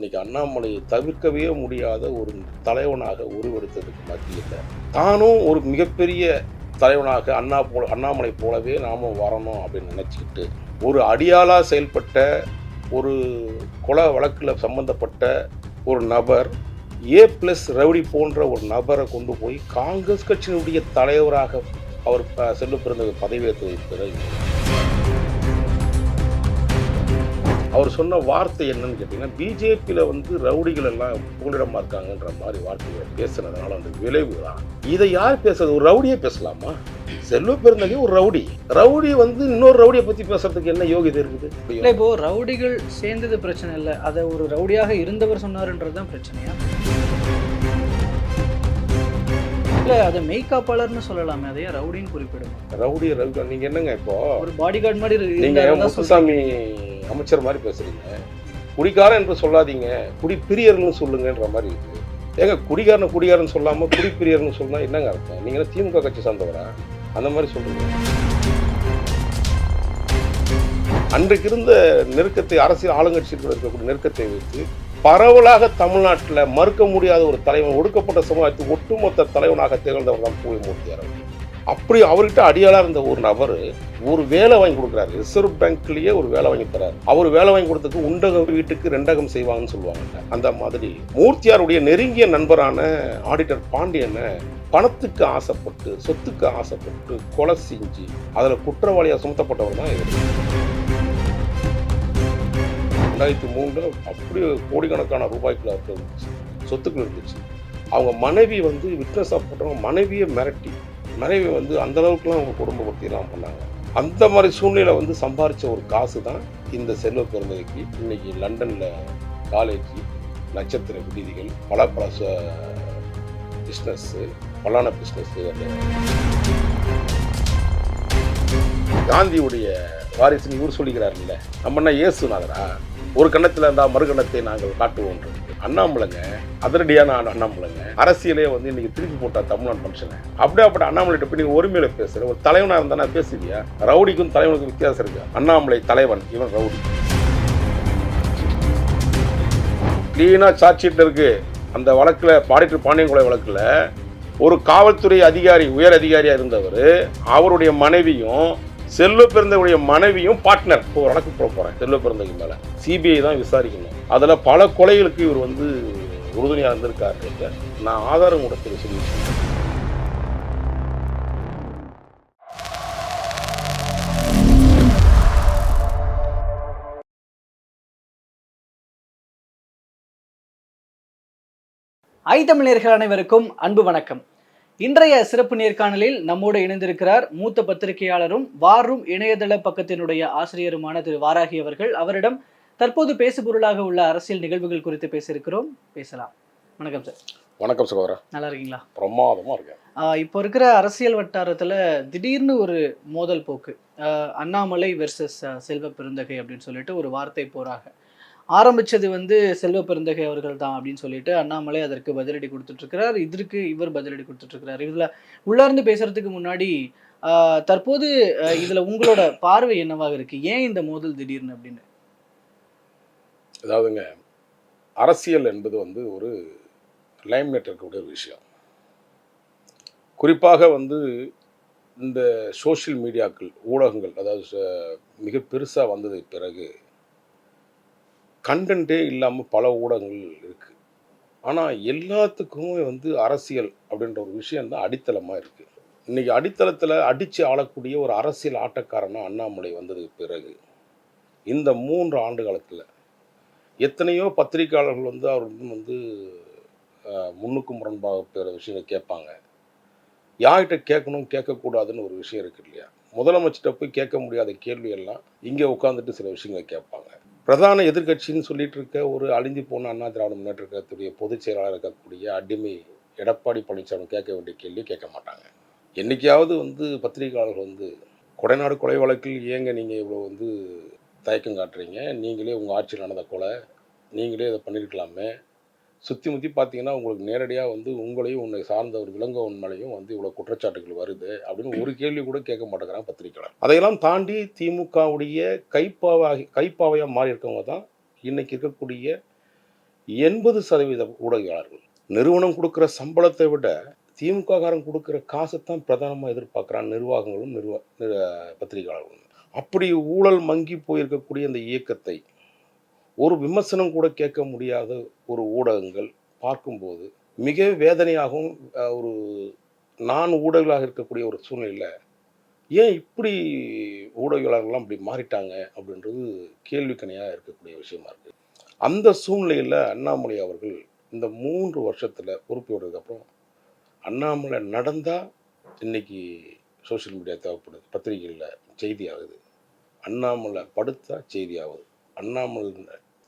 இன்னைக்கு அண்ணாமலையை தவிர்க்கவே முடியாத ஒரு தலைவனாக உருவெடுத்ததுக்கு மத்தியில் தானும் ஒரு மிகப்பெரிய தலைவனாக அண்ணா போல அண்ணாமலை போலவே நாமும் வரணும் அப்படின்னு நினச்சிக்கிட்டு ஒரு அடியாளாக செயல்பட்ட ஒரு கொலை வழக்கில் சம்பந்தப்பட்ட ஒரு நபர் ஏ பிளஸ் ரவுடி போன்ற ஒரு நபரை கொண்டு போய் காங்கிரஸ் கட்சியினுடைய தலைவராக அவர் செல்லுப்பிறந்த பிறந்த பதவியேற்று பிறகு அவர் சொன்ன வார்த்தை என்னன்னு கேட்டிங்கன்னா பிஜேபியில் வந்து ரவுடிகள் எல்லாம் புகலிடமா இருக்காங்கன்ற மாதிரி வார்த்தைகளை பேசுனதுனால அந்த விளைவு தான். இதை யார் பேசுறது? ஒரு ரவுடியே பேசலாமா? செல்வ பெருந்தகை ஒரு ரவுடி. ரவுடி வந்து இன்னொரு ரவுடியை பற்றி பேசுறதுக்கு என்ன யோகிதை இருக்குது? இல்லை இப்போ ரவுடிகள் சேர்ந்தது பிரச்சனை இல்லை. அதை ஒரு ரவுடியாக இருந்தவர் சொன்னாருன்றது தான் பிரச்சனையா? இல்லை அதை மெய்காப்பாளர்னு சொல்லலாமே. அதையே ரவுடின்னு குறிப்பிடுமா ரவுடி ரவுடி நீங்க என்னங்க இப்போ? ஒரு பாடி கார்டு மாதிரி நீங்க முத்துசாமி அமைச்சர் மாதிரி பேசுறீங்க. குடிகாரன் என்று சொல்லாதீங்க. குடி பிரியர்னு சொல்லுங்கன்ற மாதிரி இருக்கு. ஏங்க குடிகாரனை குடிகாரன் சொல்லாம குடிப்பிரியர்னு சொன்னால் என்னங்க அர்த்தம்? நீங்க திமுக கட்சி சார்ந்தவரா? அந்த மாதிரி சொல்றீங்க அன்றைக்கு இருந்த நெருக்கத்தை அரசியல் ஆளுங்கட்சியில் இருக்கக்கூடிய நெருக்கத்தை வைத்து பரவலாக தமிழ்நாட்டில் மறுக்க முடியாத ஒரு தலைவன் ஒடுக்கப்பட்ட சமுதாயத்துக்கு ஒட்டுமொத்த தலைவனாக திகழ்ந்தவர் தான் பூவிமூர்த்தியார் அவர்கள். அப்படி அவர்கிட்ட அடியாளாக இருந்த ஒரு நபர் ஒரு வேலை வாங்கி கொடுக்குறாரு. ரிசர்வ் பேங்க்லேயே ஒரு வேலை வாங்கி தராரு அவர் வேலை வாங்கி கொடுத்ததுக்கு உண்டக வீட்டுக்கு ரெண்டகம் செய்வாங்கன்னு சொல்லுவாங்க அந்த மாதிரி மூர்த்தியாருடைய நெருங்கிய நண்பரான ஆடிட்டர் பாண்டியனை பணத்துக்கு ஆசைப்பட்டு சொத்துக்கு ஆசைப்பட்டு கொலை செஞ்சு அதில் குற்றவாளியாக சுமத்தப்பட்டவர் தான் இவர். ரெண்டாயிரத்தி மூணில் அப்படியே கோடிக்கணக்கான ரூபாய்க்குள்ள இருந்துச்சு சொத்துக்கள் இருந்துச்சு. அவங்க மனைவி வந்து விட்னஸாக போட்டவங்க மனைவியை மிரட்டி மனைவி வந்து அந்தளவுக்குலாம் அவங்க குடும்ப பற்றிலாம் பண்ணாங்க. அந்த மாதிரி சூழ்நிலை வந்து சம்பாரித்த ஒரு காசு தான் இந்த செல்வ பெருந்தகைக்கு இன்னைக்கு லண்டனில் காலேஜ் நட்சத்திர விடுதிகள் பல பல பிஸ்னஸ்ஸு பலான பிஸ்னஸ் காந்தியுடைய வாரிசுன்னு இவர் சொல்லிக்கிறாருல்ல நம்மன்னா இயேசுநாதரா? ஒரு கண்ணத்தில் இருந்தால் மறுகணத்தை நாங்கள் காட்டுவோம். அண்ணாமலைங்க அதிரடியான நான் அண்ணாமலைங்க. அரசியலே வந்து இன்னைக்கு திருப்பி போட்டா தமிழ்நாடு மனுஷனை. அப்படியே அப்படி அண்ணாமலைகிட்ட போய் நீங்க ஒருமையில பேசுற ஒரு தலைவனா இருந்தா பேசுவியா ரவுடிக்கும் தலைவனுக்கும் வித்தியாசம் இருக்கு. அண்ணாமலை தலைவன் இவன் ரவுடி. கிளீனா சார்ஜ் ஷீட்ல இருக்கு. அந்த வழக்கில் பாடிட்டு பாண்டியங்குலை வழக்கில் ஒரு காவல்துறை அதிகாரி உயர் அதிகாரியாக இருந்தவர் அவருடைய மனைவியும் செல்வ பிறந்தவுடைய மனைவியும் பார்ட்னர் இப்போ ஒரு வழக்கு போட போறேன். செல்வ பிறந்தக்கு மேல. சிபிஐ தான் விசாரிக்கணும். அதுல பல கொலைகளுக்கு இவர் வந்து உறுதுணையா இருந்திருக்காரு நான் ஆதாரம் கூட தெரிய சொல்லி ஐ தமிழர்கள் அனைவருக்கும் அன்பு வணக்கம். இன்றைய சிறப்பு நேர்காணலில் நம்மோடு இணைந்திருக்கிறார் மூத்த பத்திரிகையாளரும் வாரும் இணையதள பக்கத்தினுடைய ஆசிரியருமான திரு வாராகி அவர்கள். அவரிடம் தற்போது பேசுபொருளாக உள்ள அரசியல் நிகழ்வுகள் குறித்து பேசியிருக்கிறோம். பேசலாம். வணக்கம் சார். வணக்கம் சகோதரா. நல்லா இருக்கீங்களா? பிரமாதமா இருக்கேன். இப்போ இருக்கிற அரசியல் வட்டாரத்துல திடீர்னு ஒரு மோதல் போக்கு. அண்ணாமலை வெர்சஸ் செல்வ பெருந்தகை அப்படின்னு சொல்லிட்டு ஒரு வார்த்தை போறாங்க. ஆரம்பிச்சது வந்து செல்வ பெருந்தகை அவர்கள் தான் அப்படின்னு சொல்லிட்டு அண்ணாமலை அதற்கு பதிலடி கொடுத்துட்டு இருக்கிறார் இதற்கு இவர் பதிலடி கொடுத்துட்டு இதில் இதுல உள்ளார்ந்து பேசுறதுக்கு முன்னாடி ஆஹ் தற்போது இதில் இதுல உங்களோட பார்வை என்னவாக இருக்கு? ஏன் இந்த மோதல் திடீர்னு அப்படின்னு? அதாவதுங்க அரசியல் என்பது வந்து ஒரு லைம்லைட் இருக்கக்கூடிய ஒரு விஷயம். குறிப்பாக வந்து இந்த சோஷியல் மீடியாக்கள் ஊடகங்கள் அதாவது ச- மிக பெருசாக வந்தது பிறகு கண்டென்ட்டே இல்லாமல் பல ஊடகங்கள் இருக்குது ஆனால் எல்லாத்துக்குமே வந்து அரசியல் அப்படின்ற ஒரு விஷயம் தான் அடித்தளமாக இருக்குது இன்றைக்கி அடித்தளத்தில் அடித்து ஆளக்கூடிய ஒரு அரசியல் ஆட்டக்காரனாக அண்ணாமலை வந்ததுக்கு பிறகு இந்த மூன்று ஆண்டு காலத்தில் எத்தனையோ பத்திரிக்கையாளர்கள் வந்து அவர் வந்து முன்னுக்கு முரண்பாக பிற விஷயங்களை கேட்பாங்க. யார்கிட்ட கேட்கணும் கேட்கக்கூடாதுன்னு ஒரு விஷயம் இருக்கு இல்லையா? முதலமைச்சர்கிட்ட போய் கேட்க முடியாத கேள்வியெல்லாம் இங்கே உட்காந்துட்டு சில விஷயங்களை கேட்பாங்க. பிரதான எதிர்க்கட்சின்னு சொல்லிட்டு இருக்க ஒரு அழிஞ்சு போன அண்ணா திராவிட முன்னேற்ற கழகத்துடைய பொதுச் செயலாளர் இருக்கக்கூடிய அடிமை எடப்பாடி பழனிசாமி கேட்க வேண்டிய கேள்வி கேட்க மாட்டாங்க. என்னைக்காவது வந்து பத்திரிகையாளர்கள் வந்து கொடைநாடு கொலை வழக்கில் ஏங்க நீங்கள் இவ்வளோ வந்து தயக்கம் காட்டுறீங்க? நீங்களே உங்கள் ஆட்சியில் நடந்த கொலை நீங்களே இதை பண்ணியிருக்கலாமே? சுற்றி முற்றி பார்த்தீங்கன்னா உங்களுக்கு நேரடியாக வந்து உங்களையும் உன்னை சார்ந்த ஒரு விலங்கவன் மேலேயும் வந்து இவ்வளோ குற்றச்சாட்டுகள் வருது அப்படின்னு ஒரு கேள்வி கூட கேட்க மாட்டேங்கிறாங்க பத்திரிக்கையாளர். அதையெல்லாம் தாண்டி திமுகவுடைய கைப்பாவாகி கைப்பாவையாக மாறி இருக்கவங்க தான் இன்னைக்கு இருக்கக்கூடிய எண்பது சதவீத ஊடகவியலாளர்கள். நிறுவனம் கொடுக்குற சம்பளத்தை விட திமுக கொடுக்குற கொடுக்குற காசைத்தான் பிரதானமாக எதிர்பார்க்குறான் நிர்வாகங்களும் நிர்வா பத்திரிகையாளர்களும். அப்படி ஊழல் மங்கி போயிருக்கக்கூடிய அந்த இயக்கத்தை ஒரு விமர்சனம் கூட கேட்க முடியாத ஒரு ஊடகங்கள் பார்க்கும்போது மிக வேதனையாகவும் ஒரு நான் ஊடகங்களாக இருக்கக்கூடிய ஒரு சூழ்நிலையில் ஏன் இப்படி ஊடகவியலாளர்கள்லாம் இப்படி மாறிட்டாங்க அப்படின்றது கேள்விக்கணையாக இருக்கக்கூடிய விஷயமா இருக்குது அந்த சூழ்நிலையில் அண்ணாமலை அவர்கள் இந்த மூன்று வருஷத்தில் பொறுப்பு விடுறதுக்கப்புறம் அண்ணாமலை நடந்தால் இன்னைக்கு சோஷியல் மீடியா தேவைப்படுது பத்திரிகைகளில் செய்தி ஆகுது அண்ணாமலை படுத்தா செய்தி ஆகுது அண்ணாமலை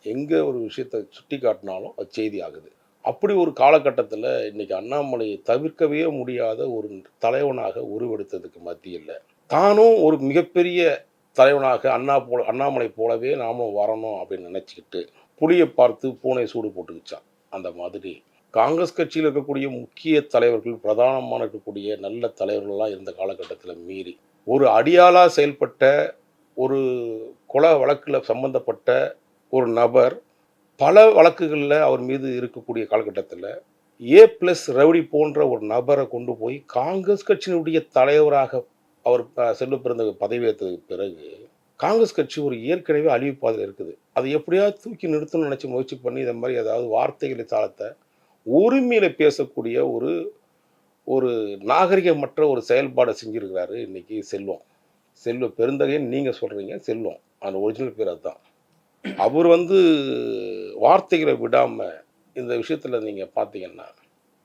எங்கே ஒரு விஷயத்தை சுட்டி காட்டினாலும் அது செய்தி ஆகுது. அப்படி ஒரு காலகட்டத்தில் இன்னைக்கு அண்ணாமலையை தவிர்க்கவே முடியாத ஒரு தலைவனாக உருவெடுத்ததுக்கு மத்தியில் தானும் ஒரு மிகப்பெரிய தலைவனாக அண்ணா போல அண்ணாமலை போலவே நாமளும் வரணும் அப்படின்னு நினச்சிக்கிட்டு புலியை பார்த்து பூனை சூடு போட்டுக்கிச்சான் அந்த மாதிரி காங்கிரஸ் கட்சியில் இருக்கக்கூடிய முக்கிய தலைவர்கள் பிரதானமான இருக்கக்கூடிய நல்ல தலைவர்கள்லாம் இருந்த காலகட்டத்தில் மீறி ஒரு அடியாளாக செயல்பட்ட ஒரு கொலை வழக்கில் சம்பந்தப்பட்ட ஒரு நபர் பல வழக்குகளில் அவர் மீது இருக்கக்கூடிய காலகட்டத்தில் ஏ ப்ளஸ் ரவுடி போன்ற ஒரு நபரை கொண்டு போய் காங்கிரஸ் கட்சியினுடைய தலைவராக அவர் அஹ், செல்வ பிறந்த பதவியேற்றதுக்கு பிறகு காங்கிரஸ் கட்சி ஒரு ஏற்கனவே அழிவு பாதையில் இருக்குது. அதை எப்படியாவது தூக்கி நிறுத்தணும்னு நினச்சி முயற்சி பண்ணி இந்த மாதிரி ஏதாவது வார்த்தைகளை தாளத்தை உரிமையில் பேசக்கூடிய ஒரு ஒரு நாகரிகமற்ற ஒரு செயல்பாடை செஞ்சுருக்கிறாரு இன்றைக்கி செல்வம். செல்வ பெருந்தகைன்னு நீங்கள் சொல்கிறீங்க செல்வம். அந்த ஒரிஜினல் பேர் அதுதான். அவர் வந்து வார்த்தைகளை விடாமல் இந்த விஷயத்தில் நீங்கள் பார்த்தீங்கன்னா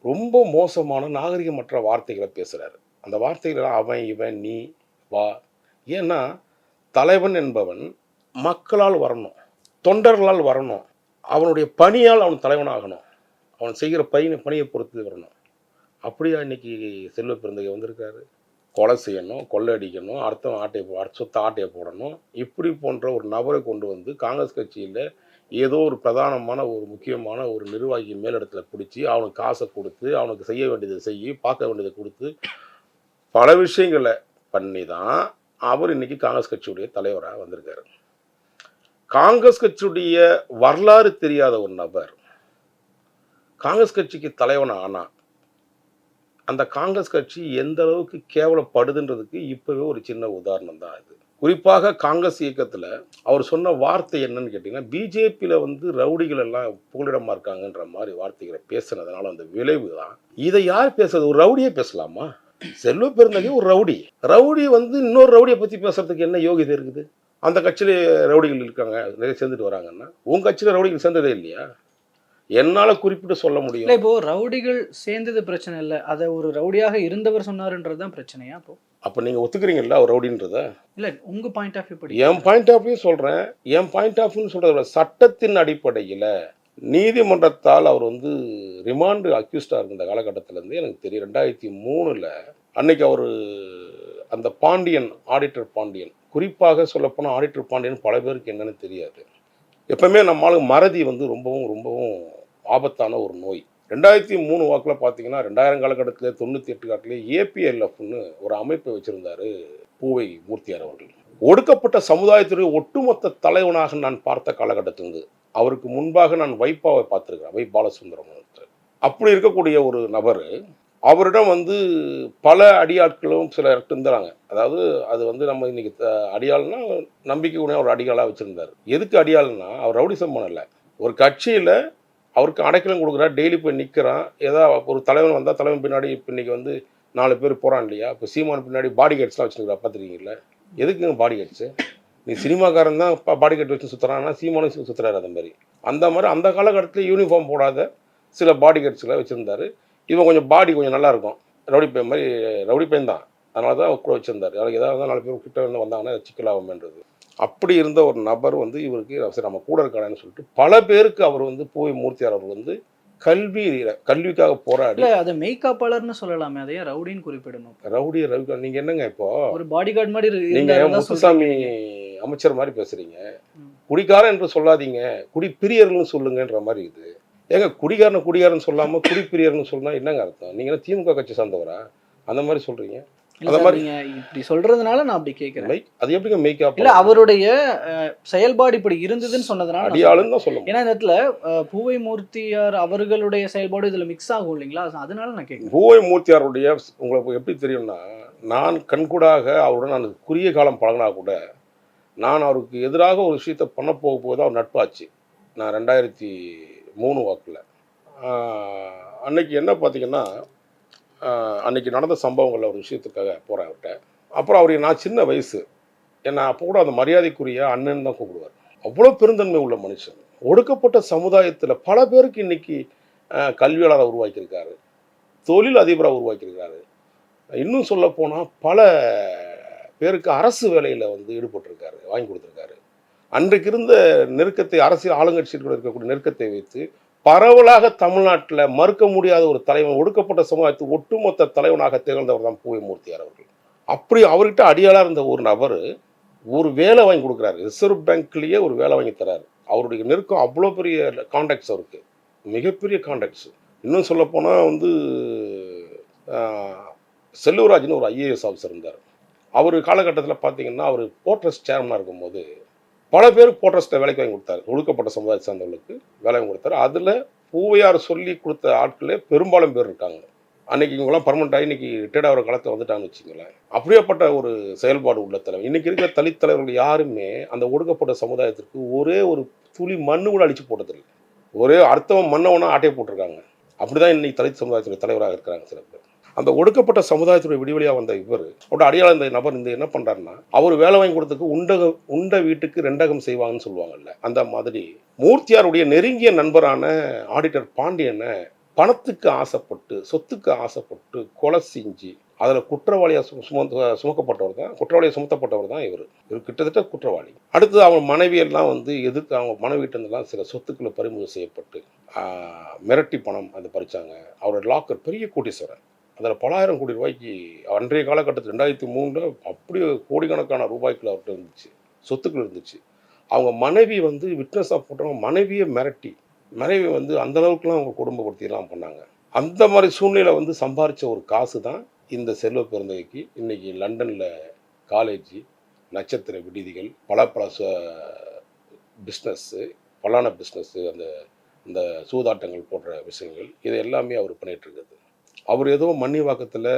ரொம்ப மோசமான நாகரிகமற்ற வார்த்தைகளை பேசுகிறாரு அந்த வார்த்தைகளை அவன் இவன் நீ வா. ஏன்னா தலைவன் என்பவன் மக்களால் வரணும் தொண்டர்களால் வரணும். அவனுடைய பணியால் அவன் தலைவனாகணும். அவன் செய்கிற பணி பணியை பொறுத்து வரணும். அப்படியா இன்னைக்கு செல்வ பிறந்தகை வந்திருக்காரு? கொலை செய்யணும் கொள்ளையடிக்கணும் அடுத்தவன் ஆட்டையை அடுத்த ஆட்டையை போடணும். இப்படி போன்ற ஒரு நபரை கொண்டு வந்து காங்கிரஸ் கட்சியில் ஏதோ ஒரு பிரதானமான ஒரு முக்கியமான ஒரு நிர்வாகி மேலிடத்துல பிடிச்சி அவனுக்கு காசை கொடுத்து அவனுக்கு செய்ய வேண்டியதை செய்ய பார்க்க வேண்டியதை கொடுத்து பல விஷயங்களை பண்ணி தான் அவர் இன்னைக்கு காங்கிரஸ் கட்சியுடைய தலைவராக வந்திருக்காரு. காங்கிரஸ் கட்சியுடைய வரலாறு தெரியாத ஒரு நபர். காங்கிரஸ் கட்சிக்கு தலைவன் ஆனால் அந்த காங்கிரஸ் கட்சி எந்த அளவுக்கு கேவலப்படுதுன்றதுக்கு இப்போவே ஒரு சின்ன உதாரணம் தான் இது. குறிப்பாக காங்கிரஸ் இயக்கத்தில் அவர் சொன்ன வார்த்தை என்னன்னு கேட்டிங்கன்னா பிஜேபியில் வந்து ரவுடிகள் எல்லாம் புகலிடமாக இருக்காங்கன்ற மாதிரி வார்த்தைகளை பேசுனதுனால அந்த விளைவு தான். இதை யார் பேசுறது? ஒரு ரவுடியே பேசலாமா? செல்வ பெருந்தகை ஒரு ரவுடி. ரவுடி வந்து இன்னொரு ரவுடியை பற்றி பேசுறதுக்கு என்ன யோகிதை இருக்குது? அந்த கட்சியில் ரவுடிகள் இருக்காங்க நிறைய சேர்ந்துட்டு வராங்கன்னா உங்கள் கட்சியில் ரவுடிகள் சேர்ந்ததே இல்லையா? என்னால் குறிப்பிட்டு சொல்ல முடியும். இல்ல இப்போ ரவுடிகள் சேர்ந்தது பிரச்சனை இல்ல. அதை ஒரு ரவுடியாக இருந்தவர் சொன்னாருன்றது தான் பிரச்சனையா அப்போ? அப்போ நீங்கள் ஒத்துக்கிறீங்கல்ல அவர் ரவுடின்றத? இல்ல உங்க பாயிண்ட் ஆஃப் வியூ படி. என் பாயிண்ட் ஆஃப் வியூ சொல்கிறேன் என் பாயிண்ட் ஆஃப் வியூன்னு சொல்கிறத சட்டத்தின் அடிப்படையில் நீதிமன்றத்தால் அவர் வந்து ரிமாண்டு அக்யூஸ்டாக இருந்த காலகட்டத்திலேருந்து எனக்கு தெரியும். ரெண்டாயிரத்தி மூணில் அன்னைக்கு அவர் அந்த பாண்டியன் ஆடிட்டர் பாண்டியன் குறிப்பாக சொல்லப்போனால் ஆடிட்டர் பாண்டியன் பல பேருக்கு என்னன்னு தெரியாது. எப்பவுமே நம்மளுக்கு மறதி வந்து ரொம்பவும் ரொம்பவும் ஆபத்தான ஒரு நோய். ரெண்டாயிரத்தி மூணு வாக்கில் பார்த்தீங்கன்னா ரெண்டாயிரம் காலகட்டத்தில் தொண்ணூற்றி எட்டு காலத்திலே ஏபிஎல்எஃப்னு ஒரு அமைப்பை வச்சுருந்தாரு பூவை மூர்த்தியார் அவர்கள். ஒடுக்கப்பட்ட சமுதாயத்துடைய ஒட்டுமொத்த தலைவனாக நான் பார்த்த காலகட்டத்திலிருந்து அவருக்கு முன்பாக நான் வைப்பாவை பார்த்துருக்கிறேன் வை பாலசுந்தரம் அப்படி இருக்கக்கூடிய ஒரு நபர் அவரிடம் வந்து பல அடியாட்களும் சில இருந்தாங்க அதாவது அது வந்து நம்ம இன்னைக்கு த- அடியாள்னா நம்பிக்கைக்குரிய ஒரு அடியாளாக வச்சுருந்தார். எதுக்கு அடியாள்னா அவர் ரவுடிசம் பண்ணலை. ஒரு கட்சியில் அவருக்கு அடைக்கலம் கொடுக்குறா டெய்லி போய் நிற்கிறான் ஏதாவது ஒரு தலைவன் வந்தால் தலைவன் பின்னாடி இப்போ இன்றைக்கி வந்து நாலு பேர் போகிறான் இல்லையா? இப்போ சீமான் பின்னாடி பாடி கேட்ஸ்லாம் வச்சுருக்கிறா பார்த்துருக்கீங்களா எதுக்குங்க பாடி கேட்ஸு நீ சினிமாக்காரன் தான் பாடி கேட் வச்சு சுற்றுறான்னா சீமானும் சுற்றுறாரு அந்த மாதிரி. அந்த மாதிரி அந்த காலகட்டத்தில் யூனிஃபார்ம் போடாத சில பாடி கேட்ஸ்களை வச்சுருந்தாரு. இவன் கொஞ்சம் பாடி கொஞ்சம் நல்லாயிருக்கும் ரவுடி பையன் மாதிரி ரவுடி பையன் தான். அதனால தான் கூட வச்சுருந்தார். அவருக்கு ஏதாவது இருந்தால் நாலு பேர் கிட்ட வந்து வந்தாங்கன்னா சிக்கலாகும்ன்றது. அப்படி இருந்த ஒரு நபர் வந்து இவருக்கு சரி நம்ம கூட இருக்கானேன்னு சொல்லிட்டு பல பேருக்கு அவர் வந்து பூவை மூர்த்தியார் அவர் வந்து கல்வி கல்விக்காக போராடி இல்ல அதை மெய்காப்பாளர்னு சொல்லலாமே அதை ஏன் ரவுடின்னு குறிப்பிடணும் ரவுடி ரவி நீங்க என்னங்க இப்போ? ஒரு பாடி கார்டு மாதிரி நீங்க முத்துசாமி. அமைச்சர் மாதிரி பேசுறீங்க. ம். குடிகாரன் என்று சொல்லாதீங்க குடிப்பிரியர்கள்னு சொல்லுங்கன்ற மாதிரி இது. ஏங்க குடிகாரன் குடிகாரன் சொல்லாம குடிப்பிரியர்னு சொன்னா என்னங்க அர்த்தம்? நீங்க திமுக கட்சி சார்ந்தவரா? அந்த மாதிரி சொல்றீங்க. அந்த மாதிரி- இப்படி சொல்றதுனால நான் அப்படி கேட்கிறேன் அது எப்படிங்க மேக்கா இல்ல அவருடைய செயல்பாடு இப்படி இருந்ததுன்னு சொன்னதுனால அடியாளுன்னு தான் சொல்ல முடியும். ஏன்னா இந்த இடத்துல பூவை மூர்த்தியார் அவர்களுடைய செயல்பாடு இதுல மிக்ஸ் ஆகும் இல்லைங்களா? அதனால நான் கேட்கிறேன் பூவை மூர்த்தியாருடைய உங்களுக்கு எப்படி தெரியும்னா நான் கண்கூடாக அவருடன் நான் குறுகிய காலம் பழகினா கூட நான் அவருக்கு எதிராக ஒரு விஷயத்தை பண்ண போக போது அவர் நட்பாச்சு. நான் ரெண்டாயிரத்தி மூணு வாக்கில். அன்னைக்கு என்ன பார்த்தீங்கன்னா அன்னைக்கு நடந்த சம்பவங்களில் ஒரு விஷயத்துக்காக போகிறேன் அவர்கிட்ட. அப்புறம் அவர் நான் சின்ன வயசு. என்னை அப்போ கூட அந்த மரியாதைக்குரிய அண்ணன் தான் கூப்பிடுவார். அவ்வளோ பெருந்தன்மை உள்ள மனுஷன். ஒடுக்கப்பட்ட சமுதாயத்தில் பல பேருக்கு இன்னைக்கு கல்வியாளராக கல்வியாளரை உருவாக்கியிருக்காரு. தொழில் அதிபராக உருவாக்கியிருக்காரு. இன்னும் சொல்லப்போனால் பல பேருக்கு அரசு வேலையில் வந்து ஈடுபட்டிருக்காரு வாங்கி கொடுத்துருக்காரு. அன்றைக்கு இருந்த நெருக்கத்தை அரசியல் ஆளுங்கட்சியில் இருக்கக்கூடிய நெருக்கத்தை வைத்து பரவலாக தமிழ்நாட்டில் மறுக்க முடியாத ஒரு தலைவன் ஒடுக்கப்பட்ட சமுதாயத்து ஒட்டுமொத்த தலைவனாக திகழ்ந்தவர் தான் பூவை மூர்த்தியார் அவர்கள். அப்படி அவர்கிட்ட அடியாளாக இருந்த ஒரு நபர் ஒரு வேலை வாங்கி கொடுக்குறாரு. ரிசர்வ் பேங்க்லேயே ஒரு வேலை வாங்கி தராரு. அவருடைய நெருக்கம் அவ்வளோ பெரிய கான்டாக்ட்ஸ் அவருக்கு. மிகப்பெரிய கான்டாக்ட்ஸ் இன்னும் சொல்லப்போனால் வந்து செல்லூராஜ்னு ஒரு ஐஏஎஸ் ஆஃபீஸர் இருந்தார். அவர் காலகட்டத்தில் பார்த்தீங்கன்னா அவர் போர்ட்ரஸ் சேர்மனாக இருக்கும்போது பல பேர் போட்டஸ்ட்டை வேலைக்கு வாங்கி கொடுத்தாரு. ஒடுக்கப்பட்ட சமுதாயத்தை சார்ந்தவர்களுக்கு வேலை வாங்கி கொடுத்தாரு. அதில் பூவையார் சொல்லி கொடுத்த ஆட்களே பெரும்பாலும் பேர் இருக்காங்க. அன்னைக்கு இவங்கெல்லாம் பர்மனெண்ட் ஆகி இன்னைக்கு ரிட்டையர்ட் ஆகிற காலத்தில் வந்துட்டாங்கன்னு வச்சுங்களேன் அப்படியேப்பட்ட ஒரு செயல்பாடு உள்ள தலைவர். இன்னைக்கு இருக்கிற தலித் தலைவர்கள் யாருமே அந்த ஒடுக்கப்பட்ட சமுதாயத்திற்கு ஒரே ஒரு துளி மண்ணு கூட அடிச்சு போட்டதில்லை. ஒரே அர்த்தம் மண்ணவனா ஆட்டையை போட்டிருக்காங்க. அப்படிதான் இன்னைக்கு தலித் சமுதாயத்துடைய தலைவராக இருக்கிறாங்க சில பேர். அந்த ஒடுக்கப்பட்ட சமுதாயத்துடைய விடிவெளியாக வந்த இவர் அவரோட அடையாளம் இந்த நபர் இந்த என்ன பண்ணுறாருன்னா அவர் வேலை வாங்கி கொடுத்ததுக்கு உண்டக உண்ட வீட்டுக்கு ரெண்டகம் செய்வாங்கன்னு சொல்லுவாங்கல்ல அந்த மாதிரி மூர்த்தியாருடைய நெருங்கிய நண்பரான ஆடிட்டர் பாண்டியனை பணத்துக்கு ஆசைப்பட்டு சொத்துக்கு ஆசைப்பட்டு கொலை செஞ்சு அதில் குற்றவாளியாக சு சுமந்து சுமக்கப்பட்டவர் தான் குற்றவாளியாக சுமத்தப்பட்டவர் தான் இவர். இவர் கிட்டத்தட்ட குற்றவாளி. அடுத்து அவங்க மனைவியெல்லாம் வந்து எதிர்த்து அவங்க மனைவிட்டிருந்தெல்லாம் சில சொத்துக்களை பறிமுதல் செய்யப்பட்டு மிரட்டி பணம் அதை பறிச்சாங்க. அவரோட லாக்கர் பெரிய கோட்டீஸ்வரன் அதில் பலாயிரம் கோடி ரூபாய்க்கு அன்றைய காலகட்டத்தில் ரெண்டாயிரத்தி மூணில் அப்படியே கோடிக்கணக்கான ரூபாய்க்குள்ள அவர்கிட்ட இருந்துச்சு. சொத்துக்கள் இருந்துச்சு. அவங்க மனைவி வந்து விட்னஸாக போட்டவங்க மனைவியை மிரட்டி மனைவி வந்து அந்த அளவுக்குலாம் அவங்க குடும்பப்படுத்திலாம் பண்ணாங்க. அந்த மாதிரி சூழ்நிலை வந்து சம்பாரித்த ஒரு காசு தான் இந்த செல்வ பிறந்தகைக்கு இன்றைக்கி லண்டனில் காலேஜ் நட்சத்திர விடுதிகள் பல பல பிஸ்னஸ்ஸு பலான பிஸ்னஸ்ஸு அந்த இந்த சூதாட்டங்கள் போன்ற விஷயங்கள் இது எல்லாமே அவர் பண்ணிகிட்ருக்குது அவர் ஏதோ மன்னிவாக்கத்தில்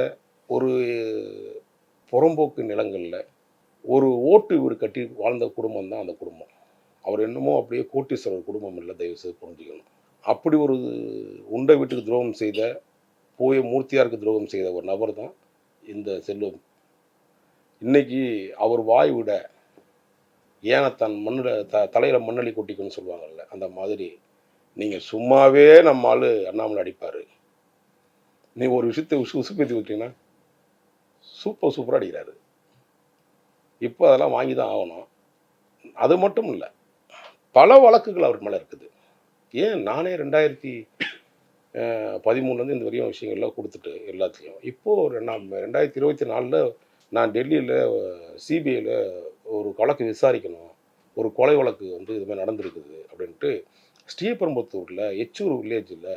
ஒரு புறம்போக்கு நிலங்களில் ஒரு ஓட்டு வீடு கட்டி வாழ்ந்த குடும்பம் தான் அந்த குடும்பம். அவர் என்னமோ அப்படியே கோட்டீஸ்வரர் குடும்பம் இல்லை தயவு செய்து புரிஞ்சுக்கணும். அப்படி ஒரு உண்டை வீட்டுக்கு துரோகம் செய்த போய மூர்த்தியாருக்கு துரோகம் செய்த ஒரு நபர் தான் இந்த செல்வம். இன்னைக்கு அவர் வாய் விட ஏனத்தான் மண்ணில் த தலையில் மண்ணளி கொட்டிக்கணும்னு சொல்லுவாங்கல்ல அந்த மாதிரி நீங்கள் சும்மாவே நம்ம அண்ணாமலை அடிப்பார். நீ ஒரு விஷயத்தை உசு உசுப்பேற்றி விட்டீங்கன்னா சூப்பர் சூப்பராக அடிக்கிறாரு. இப்போ அதெல்லாம் வாங்கி தான் ஆகணும். அது மட்டும் இல்லை பல வழக்குகள் அவர் மேலே இருக்குது. ஏன் நானே ரெண்டாயிரத்தி பதிமூணுலேருந்து இந்த வரையும் விஷயங்கள்லாம் கொடுத்துட்டு எல்லாத்துலேயும். இப்போது ரெண்டாம் ரெண்டாயிரத்தி இருபத்தி நாலில் நான் டெல்லியில் சிபிஐயில் ஒரு வழக்கு விசாரிக்கணும். ஒரு கொலை வழக்கு வந்து இது மாதிரி நடந்திருக்குது அப்படின்ட்டு ஸ்ரீபெரும்புத்தூரில் எச்சூர் வில்லேஜில்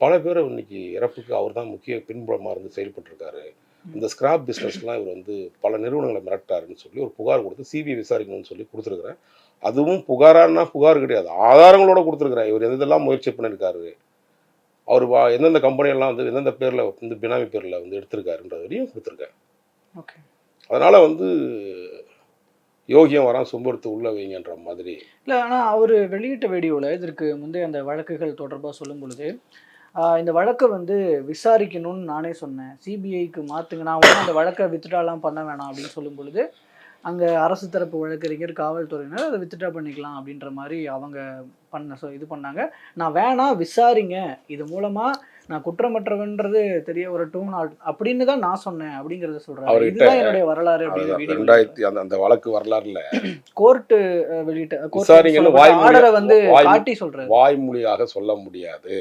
பல பேர் இன்னைக்கு இறப்புக்கு அவர் தான் முக்கிய பின்புலமாக இருந்து செயல்பட்டிருக்காரு. இந்த ஸ்கிராப் பிஸ்னஸ்லாம் இவர் வந்து பல நிறுவனங்களை மிரட்டாருன்னு சொல்லி ஒரு புகார் கொடுத்து சிபிஐ விசாரிக்கணும்னு சொல்லி கொடுத்துருக்குறேன் அதுவும் புகாரான்னா புகார் கிடையாது. ஆதாரங்களோட கொடுத்துருக்குறேன் இவர் எதெல்லாம் முயற்சி பண்ணியிருக்காரு? அவர் வா எந்தெந்த கம்பெனியெல்லாம் வந்து எந்தெந்த பேரில் வந்து பினாமி பேரில் வந்து எடுத்திருக்காருன்றது வரையும் கொடுத்துருக்கேன் ஓகே. அதனால் வந்து யோகியம் வரான் சும்படுத்து உள்ள வைங்கன்ற மாதிரி. இல்லை ஆனால் அவர் வெளியிட்ட வீடியோவில் இதற்கு முந்தைய அந்த வழக்குகள் தொடர்பாக சொல்லும் பொழுது இந்த வழக்கை வந்து விசாரிக்கணும்னு நானே சொன்னேன். சிபிஐக்கு மாற்றுங்க நான் அந்த வழக்கை வித்ட்ராலாம் பண்ண வேணாம் அப்படின்னு சொல்லும் பொழுது அங்கே அரசு தரப்பு வழக்கறிஞர் காவல்துறையினர் அதை வித்ட்ரா பண்ணிக்கலாம் அப்படின்ற மாதிரி அவங்க பண்ண சொ இது பண்ணாங்க. நான் வேணாம் விசாரிங்க. இது மூலமாக நான் குற்றமற்றவன்றது தெரிய வரட்டும் நான் அப்படின்னு தான் நான் சொன்னேன் அப்படிங்கிறத அவர்கிட்ட இதுதான் என்னுடைய வரலாறு ரெண்டாயிரத்தி அந்த அந்த வழக்கு வரலாறுல கோர்ட்டு வெளியிட்ட ஆர்டரை வந்து காட்டி சொல்றாரு. வாய்மொழியாக சொல்ல முடியாது.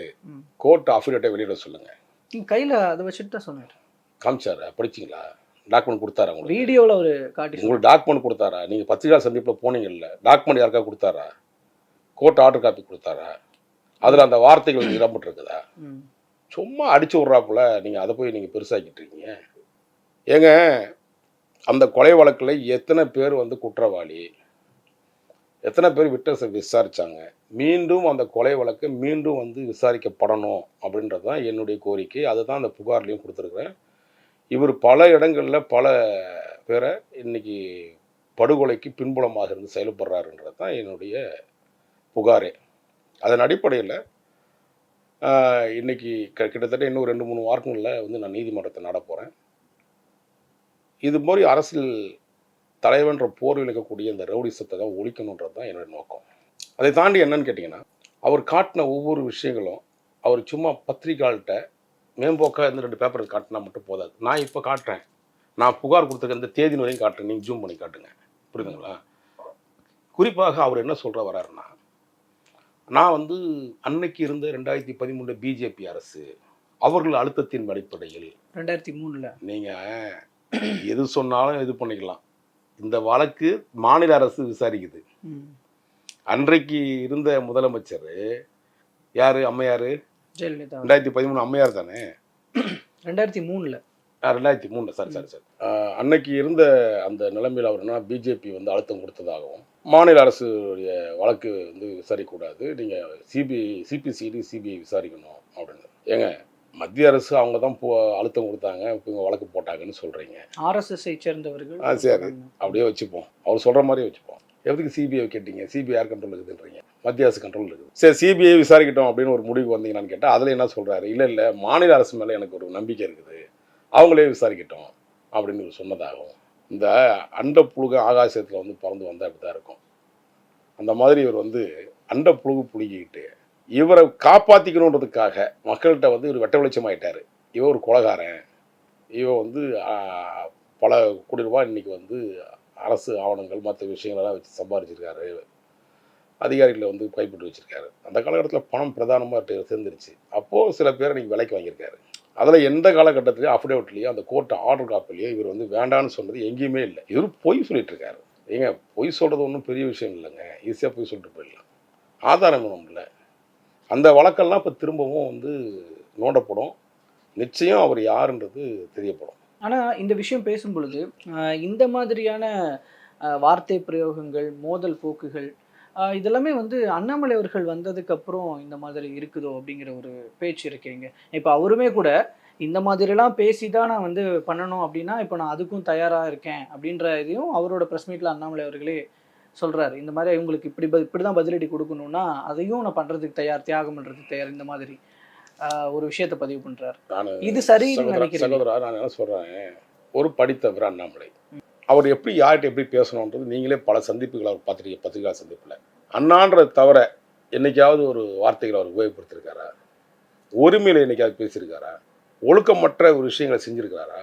கோர்ட் அஃபிடேட்டை வெளியிட சொல்லுங்க. கையில அதை வச்சுட்டு தான் சொன்னாரு. காமிச்சாரா. படிச்சீங்களா? டாக்குமெண்ட் கொடுத்தாரா உங்களுக்கு? வீடியோல ஒரு காட்டி. உங்களுக்கு டாக்குமெண்ட் கொடுத்தாரா? நீங்க பத்திரிகா சந்திப்பில் போனீங்கல்ல டாக்குமெண்ட் யாருக்கா கொடுத்தாரா? கோர்ட் ஆர்டர் காப்பி கொடுத்தாரா? அதுல அந்த வார்த்தைகள் இடம்பெற்றிருக்குதா. சும்மா அடிச்சு விட்றாப்புல நீங்கள் அதை போய் நீங்கள் பெருசாக்கிட்டு இருக்கீங்க. ஏங்க அந்த கொலை வழக்கில் எத்தனை பேர் வந்து குற்றவாளி? எத்தனை பேர் விட்ட விசாரித்தாங்க மீண்டும் அந்த கொலை வழக்கு மீண்டும் வந்து விசாரிக்கப்படணும் அப்படின்றது தான் என்னுடைய கோரிக்கை. அதை தான் அந்த புகார்லேயும் கொடுத்துருக்குறேன். இவர் பல இடங்களில் பல பேரை இன்னைக்கு படுகொலைக்கு பின்புலமாக இருந்து செயல்படுறாருன்றது தான் என்னுடைய புகாரே. அதன் அடிப்படையில் இன்னைக்கு க- கிட்டத்தட்ட இன்னும் ரெண்டு மூணு வாரங்களில் வந்து நான் நீதிமன்றத்தை நட போகிறேன் இது மாதிரி அரசியல் தலைவன்ற போர் இருக்கக்கூடிய இந்த ரவுடிசத்தை தான் ஒழிக்கணுன்றது தான் என்னோட நோக்கம். அதை தாண்டி என்னன்னு கேட்டிங்கன்னா அவர் காட்டின ஒவ்வொரு விஷயங்களும் அவர் சும்மா பத்திரிகால்கிட்ட மேம்போக்காக இந்த ரெண்டு பேப்பர் காட்டினா மட்டும் போதாது. நான் இப்போ காட்டுறேன். நான் புகார் கொடுத்துருக்க இந்த தேதி வரையும் காட்டுறேன். நீங்கள் ஜூம் பண்ணி காட்டுங்க. புரியுதுங்களா? குறிப்பாக அவர் என்ன சொல்கிற வராருன்னா நான் வந்து அன்னைக்கு இருந்த ரெண்டாயிரத்தி பதிமூணு பிஜேபி அரசு அவர்கள் அழுத்தத்தின் அடிப்படையில் ரெண்டாயிரத்தி மூணுல. நீங்கள் எது சொன்னாலும் இது பண்ணிக்கலாம். இந்த வழக்கு மாநில அரசு விசாரிக்குது. அன்றைக்கு இருந்த முதலமைச்சர் யார் அம்மையார்? ஜெயலலிதா ரெண்டாயிரத்தி பதிமூணு அம்மையார் தானே? ரெண்டாயிரத்தி மூணுல. ரெண்டாயிரத்தி மூணு. Sorry sorry sorry. அன்னைக்கு இருந்த அந்த நிலைமையில் அவர் என்ன பிஜேபி வந்து அழுத்தம் கொடுத்ததாகவும் மாநில அரசுடைய வழக்கு வந்து விசாரிக்கக்கூடாது. நீங்கள் சிபிஐ சிபிசிடி சிபிஐ விசாரிக்கணும் அப்படின்னு. ஏங்க மத்திய அரசு அவங்க தான் போ அழுத்தம் கொடுத்தாங்க இவங்க வழக்கு போட்டாங்கன்னு சொல்கிறீங்க ஆர்எஸ்எஸ்ஐ சேர்ந்தவர்கள் ஆ, சரி. அப்படியே வச்சுப்போம். அவர் சொல்கிற மாதிரியே வச்சுப்போம். எதுக்கு சிபிஐ கேட்டீங்க? சிபிஐ யார் கண்ட்ரோல் இருக்குதுன்றீங்க. மத்திய அரசு கண்ட்ரோல் இருக்குது சரி சிபிஐ விசாரிக்கட்டும் அப்படின்னு ஒரு முடிவுக்கு வந்தீங்கன்னு கேட்டால் அதில் என்ன சொல்கிறாரு இல்லை இல்லை மாநில அரசு மேலே எனக்கு ஒரு நம்பிக்கை இருக்குது. அவங்களே விசாரிக்கட்டும் அப்படின்னு சொன்னதாகவும். இந்த அண்ட புழுக ஆகாசத்தில் வந்து பறந்து வந்தால் அப்படி தான் இருக்கும். அந்த மாதிரி இவர் வந்து அண்ட புழுகு புழுங்கிக்கிட்டு இவரை காப்பாற்றிக்கணுன்றதுக்காக மக்கள்கிட்ட வந்து இவர் வெட்ட வெளிச்சமாயிட்டார். இவர் ஒரு கொலகாரன். இவன் வந்து பல கோடி ரூபாய் இன்றைக்கி வந்து அரசு ஆவணங்கள் மற்ற விஷயங்களெல்லாம் வச்சு சம்பாதிச்சிருக்காரு அதிகாரிகளை வந்து கைப்பற்றி வச்சுருக்காரு. அந்த காலகட்டத்தில் பணம் பிரதானமாக சேர்ந்துருச்சு. அப்போது சில பேரை நீங்கள் விலைக்கு வாங்கியிருக்காரு. அதில் எந்த காலகட்டத்திலையும் அஃபிடேவிட்லேயோ அந்த கோர்ட் ஆர்டர் காப்பிலையோ இவர் வந்து வேண்டான்னு சொன்னது எங்கேயுமே இல்லை. இவர் பொய் சொல்லிட்டு இருக்காரு. ஏங்க பொய் சொல்கிறது ஒன்றும் பெரிய விஷயம் இல்லைங்க. ஈஸியாக பொய் சொல்லிட்டு போயிடலாம். ஆதாரம் ஒன்றும் இல்லை. அந்த வழக்கெல்லாம் இப்போ திரும்பவும் வந்து நோண்டப்படும். நிச்சயம் அவர் யாருன்றது தெரியப்படும். ஆனால் இந்த விஷயம் பேசும் பொழுது இந்த மாதிரியான வார்த்தை பிரயோகங்கள் மோதல் போக்குகள் இதெல்லாமே வந்து அண்ணாமலை அவர்கள் வந்ததுக்கு அப்புறம் இந்த மாதிரி இருக்குதோ அப்படிங்கிற ஒரு பேச்சு இருக்கேங்க இப்போ அவருமே கூட இந்த மாதிரிலாம் பேசி தான் நான் வந்து பண்ணணும் அப்படின்னா இப்போ நான் அதுக்கும் தயாரா இருக்கேன் அப்படின்ற இதையும் அவரோட ப்ரெஸ் மீட்ல அண்ணாமலை அவர்களே சொல்றாரு. இந்த மாதிரி இவங்களுக்கு இப்படி ப- இப்படிதான் பதிலடி கொடுக்கணும்னா அதையும் நான் பண்றதுக்கு தயார் தியாகம் பண்றதுக்கு தயார் இந்த மாதிரி ஆஹ் ஒரு விஷயத்தை பதிவு பண்றாரு. நான் இது நினைக்கிறேன் சகோதரா நான் என்ன சொல்கிறேன் ஒரு படித்தவர் அண்ணாமலை. அவர் எப்படி யார்கிட்ட எப்படி பேசணுன்றது நீங்களே பல சந்திப்புகளை அவர் பார்த்துருக்கீங்க பத்திரிகா சந்திப்பில். அண்ணான்றதை தவிர என்னைக்காவது ஒரு வார்த்தைகளை அவர் உபயோகப்படுத்திருக்காரா? ஒருமையில் என்னைக்காவது பேசியிருக்காரா? ஒழுக்கமற்ற ஒரு விஷயங்களை செஞ்சிருக்காரா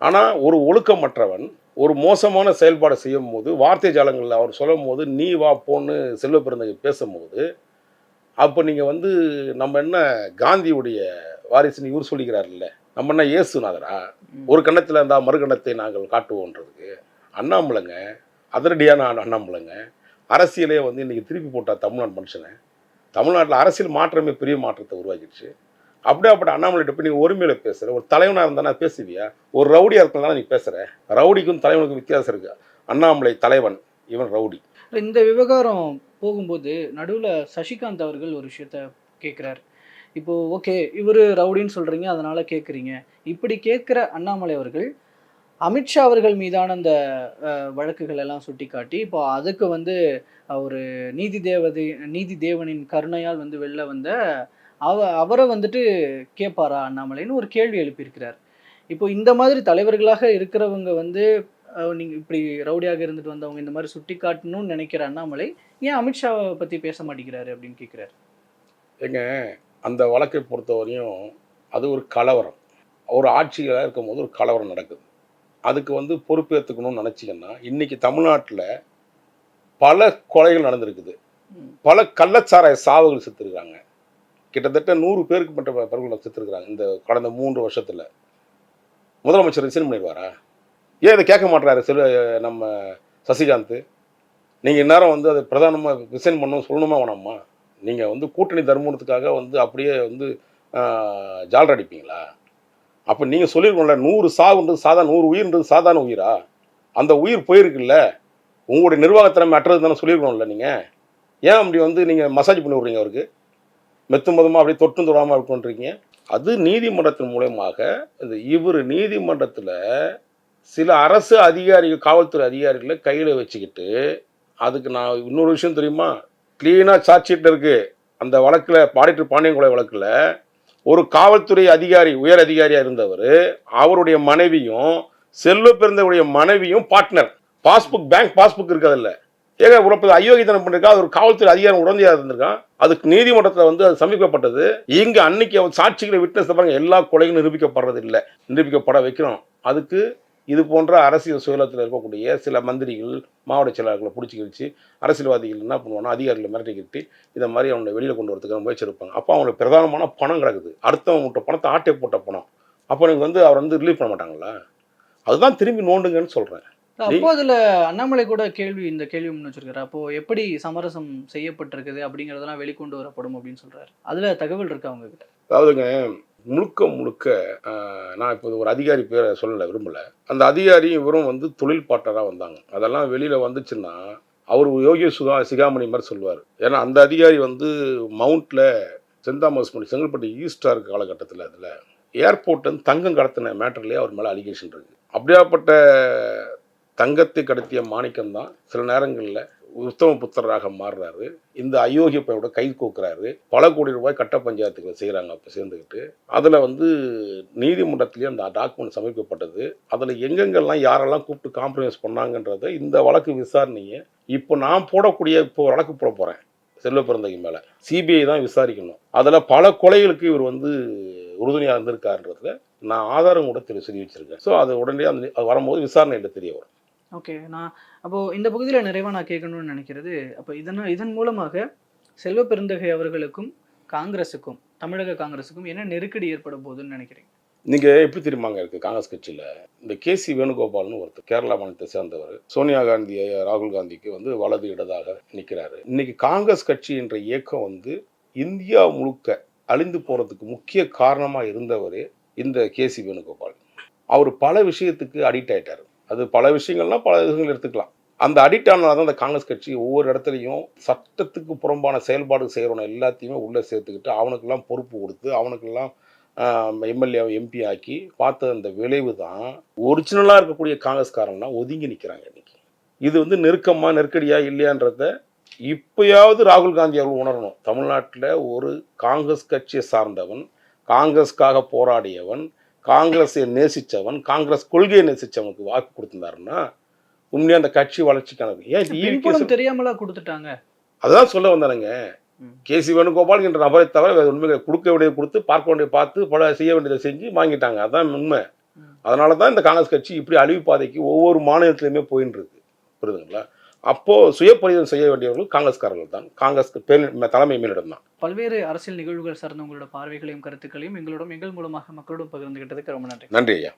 ஆனால் ஒரு ஒழுக்கமற்றவன் ஒரு மோசமான செயல்பாடு செய்யும் போது வார்த்தை ஜாலங்களில் அவர் சொல்லும் போது நீ வா போன்னு செல்வ பிறந்தகை பேசும்போது அப்போ நீங்கள் வந்து நம்ம என்ன காந்தியுடைய வாரிசுன்னு இவர் சொல்லிக்கிறாருல்ல நம்ம என்ன இயேசுநாதரா? ஒரு கண்ணத்தில் இருந்தால் மறு கண்ணத்தை நாங்கள் காட்டுவோன்றதுக்கு. அண்ணாமலைங்க அதிரடியான அண்ணாமலைங்க. அரசியலே வந்து இன்றைக்கி திருப்பி போட்டால் தமிழ்நாடு மனுஷனை தமிழ்நாட்டில் அரசியல் மாற்றமே பெரிய மாற்றத்தை உருவாக்கிடுச்சு. அப்படியே அப்படி அண்ணாமலைகிட்ட போய் நீங்கள் ஒருமையில் பேசுகிற ஒரு தலைவனாக இருந்தானா பேசுவியா? ஒரு ரவுடியாக இருந்தாலும் நீ பேசுகிற ரவுடிக்கும் தலைவனுக்கும் வித்தியாசம் இருக்கு. அண்ணாமலை தலைவன் இவன் ரவுடி. இந்த விவகாரம் போகும்போது நடுவில் சசிகாந்த் அவர்கள் ஒரு விஷயத்த கேட்குறாரு இப்போது ஓகே இவர் ரவுடின்னு சொல்கிறீங்க அதனால் கேட்குறீங்க இப்படி கேட்குற அண்ணாமலை அவர்கள் அமித்ஷா அவர்கள் மீதான அந்த வழக்குகள் எல்லாம் சுட்டிக்காட்டி இப்போ அதுக்கு வந்து ஒரு நீதி தேவதை நீதி தேவனின் கருணையால் வந்து வெளில வந்த அவ அவரை வந்துட்டு கேட்பாரா அண்ணாமலைன்னு ஒரு கேள்வி எழுப்பியிருக்கிறார். இப்போ இந்த மாதிரி தலைவர்களாக இருக்கிறவங்க வந்து நீங்கள் இப்படி ரவுடியாக இருந்துட்டு வந்தவங்க இந்த மாதிரி சுட்டி காட்டணும்னு நினைக்கிற அண்ணாமலை ஏன் அமித்ஷாவை பற்றி பேச மாட்டேங்கிறாரு அப்படின்னு கேட்குறாரு ஏங்க அந்த வழக்கை பொறுத்தவரையும் அது ஒரு கலவரம். ஒரு ஆட்சிகளாக இருக்கும்போது ஒரு கலவரம் நடக்குது. அதுக்கு வந்து பொறுப்பேற்றுக்கணும்னு நினச்சிங்கன்னா இன்றைக்கி தமிழ்நாட்டில் பல கொலைகள் நடந்திருக்குது. பல கள்ளச்சாராய சாவுகள் செத்துருக்காங்க கிட்டத்தட்ட நூறு பேருக்கு மற்ற பருவங்கள் செத்துருக்குறாங்க இந்த கடந்த மூன்று வருஷத்தில். முதலமைச்சர் ரிசைன் பண்ணிடுவாரா ஏன் இதை கேட்க மாட்றாரு சில நம்ம சசிகாந்த்? நீங்கள் இந்நேரம் வந்து அதை பிரதானமாக ரிசைன் பண்ணணும் சொல்லணுமா வேணாமா? நீங்கள் வந்து கூட்டணி தர்மத்துக்காக வந்து அப்படியே வந்து ஆஹ், ஜால்ரா அடிப்பீங்களா? அப்போ நீங்கள் சொல்லியிருக்கோம்ல நூறு சாவுன்றது சாதாரண நூறு உயிர்ன்றது சாதாரண உயிரா? அந்த உயிர் போயிருக்குல்ல உங்களுடைய நிர்வாகத்திறமை அற்றது தானே சொல்லியிருக்கணும்ல நீங்கள் ஏன் அப்படி வந்து நீங்கள் மசாஜ் பண்ணி விட்றீங்க அவருக்கு? மெத்து மதமாக அப்படியே தொட்டும் தொடாமல் பண்ணுறீங்க அது நீதிமன்றத்தின் மூலயமாக இந்த இவர் நீதிமன்றத்தில் சில அரசு அதிகாரிகள் காவல்துறை அதிகாரிகளை கையில் வச்சுக்கிட்டு அதுக்கு நான் இன்னொரு விஷயம் தெரியுமா? க்ளீனாக சார்ஜ் ஷீட்டில் இருக்குது அந்த வழக்கில் பாடிட்டு பாண்டியங்குளை வழக்கில் ஒரு காவல்துறை அதிகாரி உயர் அதிகாரியாக இருந்தவர் அவருடைய மனைவியும் செல்வ பிறந்தவருடைய மனைவியும் பார்ட்னர் பாஸ்புக் பேங்க் பாஸ்புக் இருக்கிறதில்ல. ஏக உறப்பு அயோக்கியத்தனம் பண்ணிருக்கா? அது ஒரு காவல்துறை அதிகாரம் உடந்தையாக இருந்திருக்கான். அதுக்கு நீதிமன்றத்தில் வந்து அது சமீபப்பட்டது இங்கே அன்னைக்கு அவன் சாட்சிகளை விட்னஸ் பாருங்க எல்லா கொலையும் நிரூபிக்கப்படுறது இல்லை நிரூபிக்கப்பட வைக்கிறோம். அதுக்கு இது போன்ற அரசியல் சுயலத்தில் இருக்கக்கூடிய சில மந்திரிகள் மாவட்ட செயலாளர்களை பிடிச்சி கிழிச்சு அரசியல்வாதிகள் என்ன பண்ணுவாங்கன்னா அதிகாரிகளை மிரட்டி கட்டி இதை மாதிரி அவனை வெளியில் கொண்டு வரதுக்கு முயற்சி இருப்பாங்க அப்போ அவங்களுக்கு பிரதானமான பணம் கிடக்குது. அடுத்தவங்க விட்ட பணத்தை ஆட்டை போட்ட பணம். அப்போ எனக்கு வந்து அவர் வந்து ரிலீவ் பண்ண மாட்டாங்களா? அதுதான் திரும்பி நோண்டுங்கன்னு சொல்கிறேன் அப்போ அதுல அண்ணாமலை கூட கேள்வி இந்த கேள்வி முன் வச்சிருக்காரு. அப்போ எப்படி சமரசம் செய்யப்பட்டிருக்குது அப்படிங்கறதெல்லாம் வெளிக்கொண்டு வரப்படும் அப்படின்னு சொல்றாரு. அதுல தகவல் இருக்கு அவங்க கிட்ட அதாவதுங்க முழுக்க முழுக்க நான் இப்போ ஒரு அதிகாரி பேரை சொல்லலை விரும்பலை. அந்த அதிகாரி இவரும் வந்து தொழில் பாட்டராக வந்தாங்க. அதெல்லாம் வெளியில் வந்துச்சுன்னா அவர் யோகி சுகா சிகாமணி மாதிரி சொல்லுவார். ஏன்னா அந்த அதிகாரி வந்து மவுண்ட்டில் செந்தாமஸ் தாமஸ் பண்ணி செங்கல்பட்டு ஈஸ்டாக இருக்க காலகட்டத்தில் அதில் ஏர்போர்ட் வந்து தங்கம் கடத்தின மேட்டர்லேயே அவர் மேலே அலிகேஷன் இருக்குது அப்படியாப்பட்ட தங்கத்தை கடத்திய மாணிக்கம் தான் சில நேரங்களில் உத்தம புத்திரராக மாறுறாரு. இந்த அயோக்கிய பையோட கை கோக்குறாரு. பல கோடி ரூபாய் கட்ட பஞ்சாயத்துகளை செய்கிறாங்க அப்போ சேர்ந்துக்கிட்டு அதில் வந்து நீதிமன்றத்திலேயே அந்த டாக்குமெண்ட் சமர்ப்பிக்கப்பட்டது. அதில் எங்கெங்கெல்லாம் யாரெல்லாம் கூப்பிட்டு காம்ப்ரமைஸ் பண்ணாங்கன்றத இந்த வழக்கு விசாரணையை இப்போ நான் போடக்கூடிய இப்போ வழக்கு போட போகிறேன் செல்வ பிறந்தகை மேலே. சிபிஐ தான் விசாரிக்கணும். அதில் பல கொலைகளுக்கு இவர் வந்து உறுதுணையாக இருந்திருக்காருன்றதுல நான் ஆதாரம் கூட தெரி சொல்லி வச்சிருக்கேன். ஸோ அது உடனே அந்த அது வரும்போது விசாரணை என்று தெரிய வரும். ஓகே நான் அப்போ இந்த பகுதியில் நிறைவாக நான் கேட்கணும்னு நினைக்கிறது அப்போ இதன் இதன் மூலமாக செல்வ பெருந்தகை அவர்களுக்கும் காங்கிரஸுக்கும் தமிழக காங்கிரஸுக்கும் என்ன நெருக்கடி ஏற்பட போகுதுன்னு நினைக்கிறீங்க? நீங்கள் எப்படி தெரியுமாங்க இருக்குது காங்கிரஸ் கட்சியில்? இந்த கேசி வேணுகோபால்னு ஒருத்தர் கேரளா மாநிலத்தை சேர்ந்தவர் சோனியா காந்தி ராகுல் காந்திக்கு வந்து வலது இடதாக நிற்கிறாரு இன்னைக்கு காங்கிரஸ் கட்சி என்ற இயக்கம் வந்து இந்தியா முழுக்க அழிந்து போகிறதுக்கு முக்கிய காரணமாக இருந்தவர் இந்த கேசி வேணுகோபால். அவர் பல விஷயத்துக்கு அடிக்ட் ஆயிட்டார். அது பல விஷயங்கள்லாம் பல விஷயங்கள் எடுத்துக்கலாம். அந்த அடிக்ட் ஆனதால தான் அந்த காங்கிரஸ் கட்சி ஒவ்வொரு இடத்துலையும் சட்டத்துக்கு புறம்பான செயல்பாடு செய்கிறவன எல்லாத்தையுமே உள்ளே சேர்த்துக்கிட்டு அவனுக்கெல்லாம் பொறுப்பு கொடுத்து அவனுக்கெல்லாம் எம்எல்ஏ எம்பி ஆக்கி பார்த்த அந்த விளைவு தான் ஒரிஜினலாக இருக்கக்கூடிய காங்கிரஸ்காரன்லாம் ஒதுங்கி நிற்கிறாங்க இன்றைக்கி இது வந்து நெருக்கமாக நெருக்கடியாக இல்லையான்றத இப்பயாவது ராகுல் காந்தி அவர்கள் உணரணும். தமிழ்நாட்டில் ஒரு காங்கிரஸ் கட்சியை சார்ந்தவன் காங்கிரஸ்க்காக போராடியவன் காங்கிரஸை நேசித்தவன் காங்கிரஸ் கொள்கையை நேசித்தவனுக்கு வாக்கு கொடுத்திருந்தாருன்னா உண்மையாக அந்த கட்சி வளர்ச்சிக்கானது. ஏன் தெரியாமலா கொடுத்துட்டாங்க? அதுதான் சொல்ல வந்தானுங்க. ம். கேசி வேணுகோபால் என்ற நபரை தவிர வேறு உண்மைகளை கொடுக்க வேண்டியதை கொடுத்து பார்க்க வேண்டியதை பார்த்து பல செய்ய வேண்டியதை செஞ்சு வாங்கிட்டாங்க. அதான் உண்மை. அதனால தான் இந்த காங்கிரஸ் கட்சி இப்படி அழிவு பாதைக்கு ஒவ்வொரு மாநிலத்திலையுமே போயின்னு இருக்கு. புரியுதுங்களா? அப்போ சுய பரிதம் செய்ய வேண்டியவர்கள் காங்கிரஸ்காரர்கள் தான். காங்கிரஸ் தலைமை மேலிடம் தான். பல்வேறு அரசியல் நிகழ்வுகள் சார்ந்த உங்களோட பார்வைகளையும் கருத்துக்களையும் எங்களோட எங்கள் மூலமாக மக்களோட பகிர்ந்துகிட்டதுக்கு ரொம்ப நன்றி. நன்றி ஐயா.